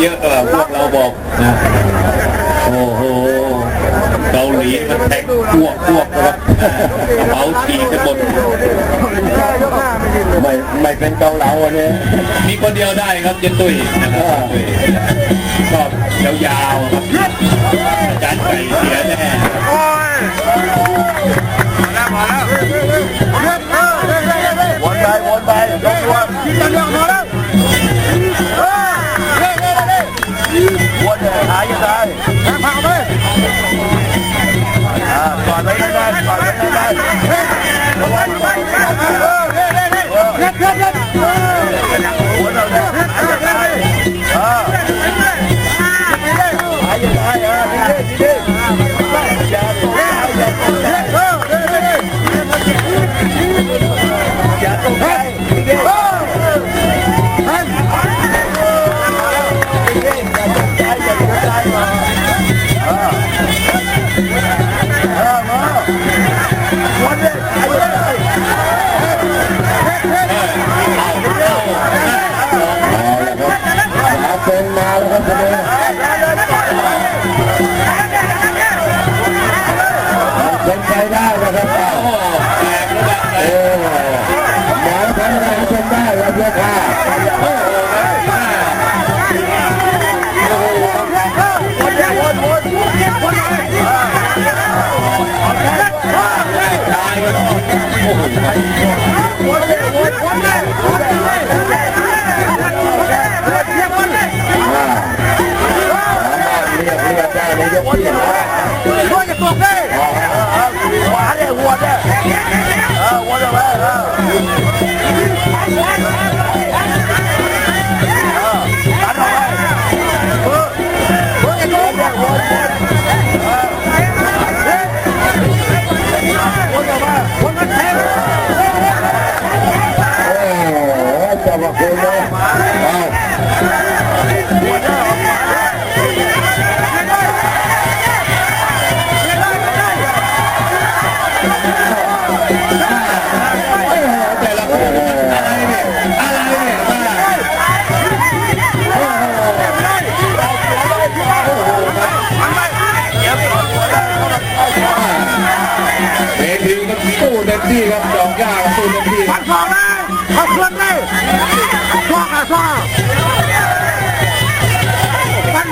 เยอะเออพวกเราบอกนะโอ้โหเกาหลีมันแทงพวกพวกนะครับกระเป๋าฉีกกันหมดไม่ไม่เป็นเกาเหลาอันนี้มีคนเดียวได้ครับเจนตุ้ยนะครับตุ้ยชอบยาวๆครับอาจารย์ไก่เสียแน่วน วนเลยหายยังไงอ่า มาแล้วครับทีนี้เป็นไปได้นะครับโอ้แปลกแล้วแบบเออหมอทำอะไรเป็นได้แล้วเยอะค่ะโอเยกได้ในยกที่หนึ่งได้หัวเนี่ยหัวเนี่ยเออหัวจะไปเออ เต็มที่ครับดอกหญ้าสู้เต็มที่สองเลยเขาเคลื่อนเลยสองอะสองมัน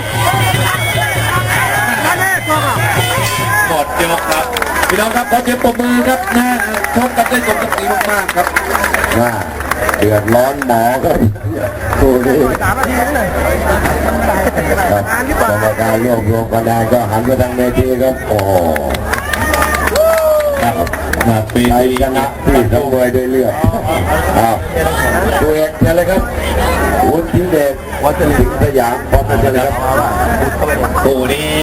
นั่นเองสองอะหมดยกครับพี่น้องครับขอเสียงปรบมือครับนะชกกันได้สมศักดิ์ศรีมากๆครับว่าเดือดร้อนหมอก็ดูดิสามนาทีเลยครับกรรมการรวบรวมคะแนนก็หันไปทางเวทีครับโอ้ นะปีใครนี้ชนะที่ทั้งมวยด้วยเลือดอ้าวตัวเอกเจอเลยครับวุฒิเดชวัชรินทร์สยามพร้อมกันเลยครับ คู่นี้